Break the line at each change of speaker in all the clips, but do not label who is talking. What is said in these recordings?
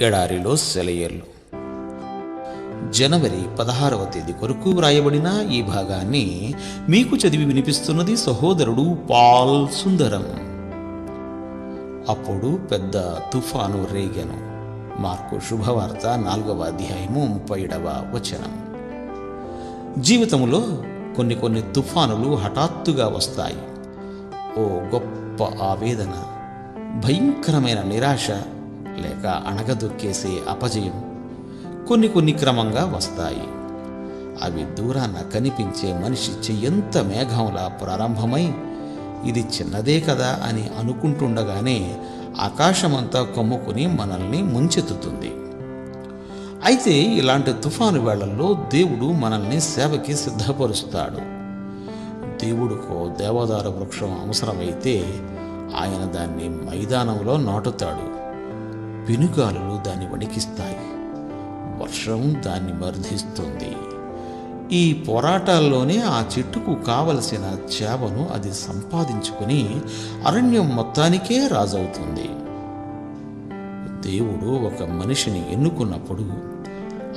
ఎడారిలో సెలయేర్లు జనవరి పదహారవ తేదీ కొరకు వ్రాయబడిన ఈ భాగాన్ని మీకు చదివి వినిపిస్తున్నది సహోదరుడు పాల్ సుందరం. అప్పుడు పెద్ద తుఫాను రేగను. మార్కు శుభవార్త నాలుగవ అధ్యాయము ముప్పై వచనం. జీవితంలో కొన్ని కొన్ని తుఫానులు హఠాత్తుగా వస్తాయి. ఓ గొప్ప ఆవేదన భయంకరమైన నిరాశ లేక అణగదొక్కేసే అపజయం కొన్ని కొన్ని క్రమంగా వస్తాయి. అవి దూరాన కనిపించే మనిషి చెయ్యంత మేఘంలా ప్రారంభమై ఇది చిన్నదే కదా అని అనుకుంటుండగానే ఆకాశమంతా కమ్ముకుని మనల్ని ముంచెత్తుతుంది. అయితే ఇలాంటి తుఫాను వేళల్లో దేవుడు మనల్ని సేవకి సిద్ధపరుస్తాడు. దేవుడుకో దేవదార వృక్షం అవసరమైతే ఆయన దాన్ని మైదానంలో నాటుతాడు. పెనుగాలులు దాన్ని వణికిస్తాయి. వర్షం దాన్ని మర్ధిస్తుంది. ఈ పోరాటాల్లోనే ఆ చెట్టుకు కావలసిన చేపను అది సంపాదించుకుని అరణ్యం మొత్తానికే రాజవుతుంది. దేవుడు ఒక మనిషిని ఎన్నుకున్నప్పుడు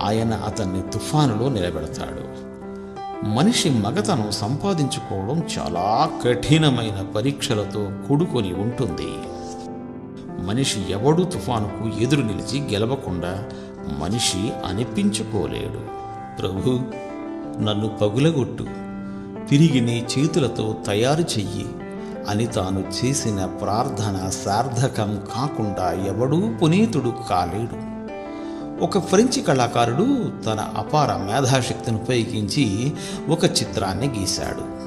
ఆయన అతన్ని తుఫానులో నిలబెడతాడు. మనిషి మగతనం సంపాదించుకోవడం చాలా కఠినమైన పరీక్షలతో కూడుకొని ఉంటుంది. మనిషి ఎవడు తుఫానుకు ఎదురు నిలిచి గెలవకుండా మనిషి అనిపించుకోలేడు. ప్రభు నన్ను పగులగొట్టు. తిరిగి నీ చేతులతో తయారు చెయ్యి. అని తాను చేసిన ప్రార్థన సార్థకం కాకుండా ఎవడూ పునీతుడు కాలేడు. ఒక ఫ్రెంచి కళాకారుడు తన అపార మేధాశక్తిని ఉపయోగించి ఒక చిత్రాన్ని గీశాడు.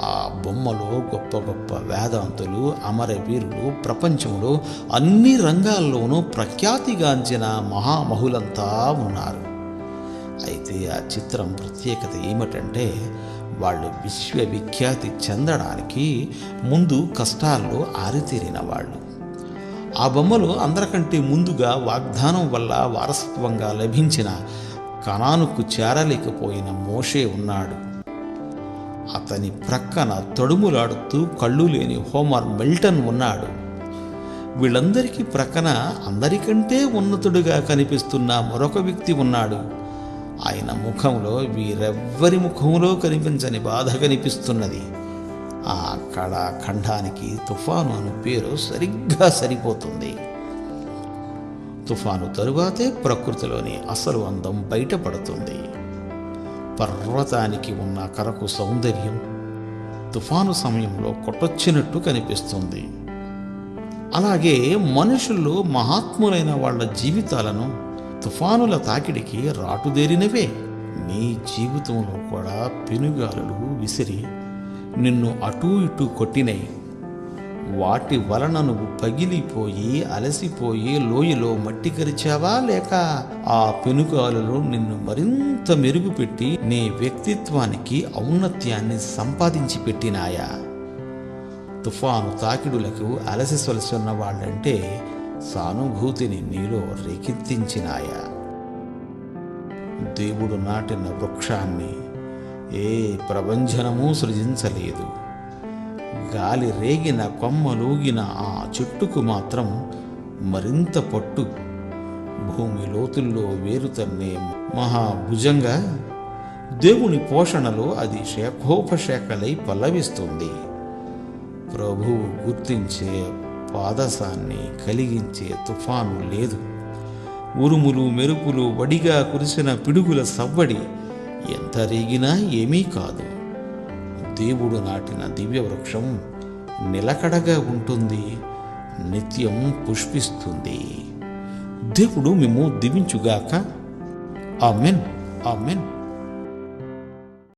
ఆ బొమ్మలో గొప్ప గొప్ప వేదాంతులు అమరవీరులు ప్రపంచంలో అన్ని రంగాల్లోనూ ప్రఖ్యాతిగాంచిన మహామహులంతా ఉన్నారు. అయితే ఆ చిత్రం ప్రత్యేకత ఏమిటంటే వాళ్ళు విశ్వవిఖ్యాతి చెందడానికి ముందు కష్టాల్లో ఆరితేరిన వాళ్ళు. ఆ బొమ్మలో అందరికంటే ముందుగా వాగ్దానం వల్ల వారసత్వంగా లభించిన కణానుకు చేరలేకపోయిన మోషే ఉన్నాడు. అతని ప్రక్కన తడుములాడుతూ కళ్ళు లేని హోమర్ మిల్టన్ ఉన్నాడు. వీళ్ళందరికీ ప్రక్కన అందరికంటే ఉన్నతుడుగా కనిపిస్తున్న మరొక వ్యక్తి ఉన్నాడు. ఆయన ముఖంలో వీరెవ్వరి ముఖంలో కనిపించని బాధ కనిపిస్తున్నది. ఆ కళాఖండానికి తుఫాను అను పేరు సరిగ్గా సరిపోతుంది. తుఫాను తరువాతే ప్రకృతిలోని అసలు అందం బయటపడుతుంది. పర్వతానికి ఉన్న కరకు సౌందర్యం తుఫాను సమయంలో కొట్టొచ్చినట్టు కనిపిస్తుంది. అలాగే మనుషులు మహాత్ములైన వాళ్ళ జీవితాలను తుఫానుల తాకిడికి రాటుదేరినవే. నీ జీవితంలో కూడా పెనుగాలులు విసిరి నిన్ను అటూ ఇటూ కొట్టినై వాటి వలన నువ్వు పగిలిపోయి అలసిపోయి లోయలో మట్టి కరిచావా లేక ఆ పెనుగాలులు నిన్ను మరింత మెరుగుపెట్టి నీ వ్యక్తిత్వానికి ఔన్నత్యాన్ని సంపాదించి పెట్టినాయా? తుఫాను తాకిడులకు అలసి సొలసున్న వాళ్ళంటే సానుభూతిని నీలో రేకెత్తించినాయా? దేవుడు నాటిన వృక్షాన్ని ఏ ప్రబంధనమూ సృజించలేదు. గాలి రేగిన కొమ్మలూగిన ఆ చెట్టుకు మాత్రం మరింత పట్టు. భూమి లోతుల్లో వేరుతన్నే మహాభుజంగా దేవుని పోషణలో అది శేఖోపశేఖలై పల్లవిస్తుంది. ప్రభువు గుర్తించే పాదసాన్ని కలిగించే తుఫాను లేదు. ఉరుములు మెరుపులు వడిగా కురిసిన పిడుగుల సవ్వడి ఎంత రేగినా ఏమీ కాదు. దేవుడు నాటిన దివ్య వృక్షం నిలకడగా ఉంటుంది నిత్యం పుష్పిస్తుంది. దేవుడు మేము దివించుగాక. ఆమెన్. ఆమెన్.